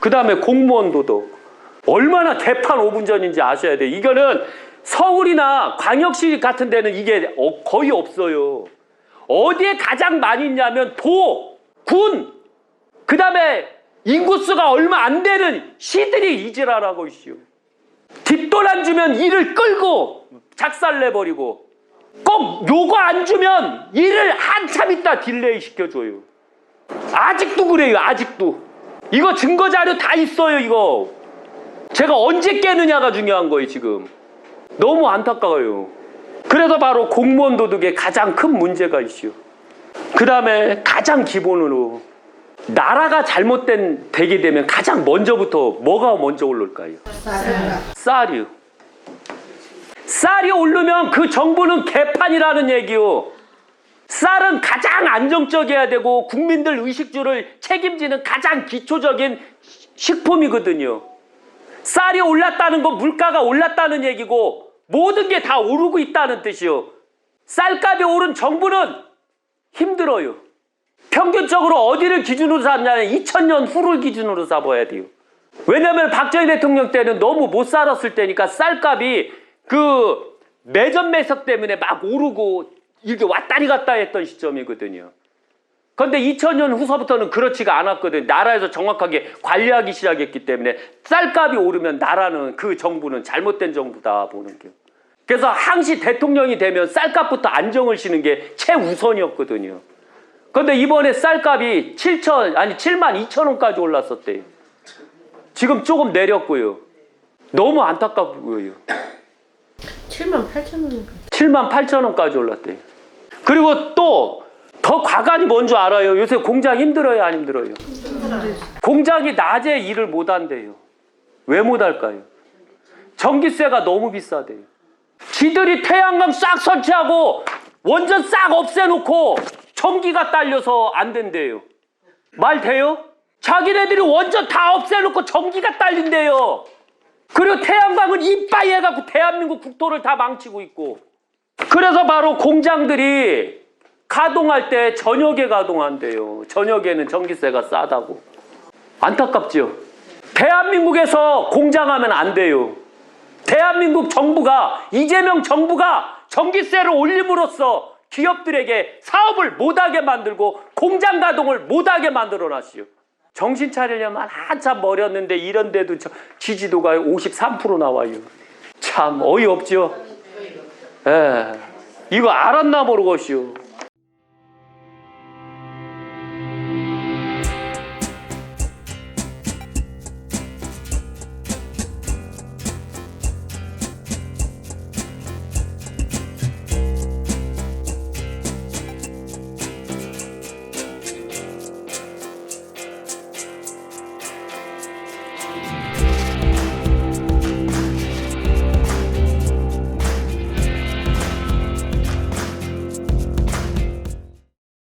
그 다음에 공무원 도덕. 얼마나 개판 5분 전인지 아셔야 돼요. 이거는 서울이나 광역시 같은 데는 이게 어- 거의 없어요. 어디에 가장 많이 있냐면 도, 군, 그 다음에 인구수가 얼마 안 되는 시들이 이질하라고 있슈. 뒷돈 안 주면 일을 끌고 작살 내버리고 꼭 요거 안 주면 일을 한참 있다 딜레이 시켜줘요. 아직도 그래요, 아직도. 이거 증거 자료 다 있어요, 이거. 제가 언제 깨느냐가 중요한 거예요, 지금. 너무 안타까워요. 그래서 바로 공무원 도덕에 가장 큰 문제가 있어요. 그 다음에 가장 기본으로 나라가 잘못된 되게 되면 가장 먼저부터 뭐가 먼저 오를까요? 쌀이요. 쌀이 오르면 그 정부는 개판이라는 얘기요. 쌀은 가장 안정적이어야 되고 국민들 의식주를 책임지는 가장 기초적인 식품이거든요. 쌀이 올랐다는 건 물가가 올랐다는 얘기고 모든 게 다 오르고 있다는 뜻이요. 쌀값이 오른 정부는 힘들어요. 평균적으로 어디를 기준으로 삼냐면 2000년 후를 기준으로 삼아야 돼요. 왜냐면 박정희 대통령 때는 너무 못 살았을 때니까 쌀값이 그 매점 매석 때문에 막 오르고 이렇게 왔다리 갔다 했던 시점이거든요. 그런데 2000년 후서부터는 그렇지가 않았거든요. 나라에서 정확하게 관리하기 시작했기 때문에 쌀값이 오르면 나라는 그 정부는 잘못된 정부다 보는 게. 그래서 항시 대통령이 되면 쌀값부터 안정을 시는 게 최우선이었거든요. 그런데 이번에 쌀값이 7천 아니 7만 2천 원까지 올랐었대요. 지금 조금 내렸고요. 너무 안타깝고요. 7만 8천 원. 7만 8천 원까지 올랐대요. 그리고 또 더 과간이 뭔 줄 알아요? 요새 공장 힘들어요, 안 힘들어요? 공장이 낮에 일을 못 한대요. 왜 못 할까요? 전기세가 너무 비싸대요. 지들이 태양광 싹 설치하고 원전 싹 없애놓고 전기가 딸려서 안 된대요. 말 돼요? 자기네들이 원전 다 없애놓고 전기가 딸린대요. 그리고 태양광은 이빠이 해갖고 대한민국 국토를 다 망치고 있고. 그래서 바로 공장들이 가동할 때 저녁에 가동한대요. 저녁에는 전기세가 싸다고. 안타깝죠? 대한민국에서 공장하면 안 돼요. 대한민국 정부가, 이재명 정부가 전기세를 올림으로써 기업들에게 사업을 못하게 만들고 공장 가동을 못하게 만들어 놨어요. 정신 차리려면 한참 멀었는데 이런데도 저 지지도가 53% 나와요. 참 어이없죠? 예. 이거 알았나 모르겠슈.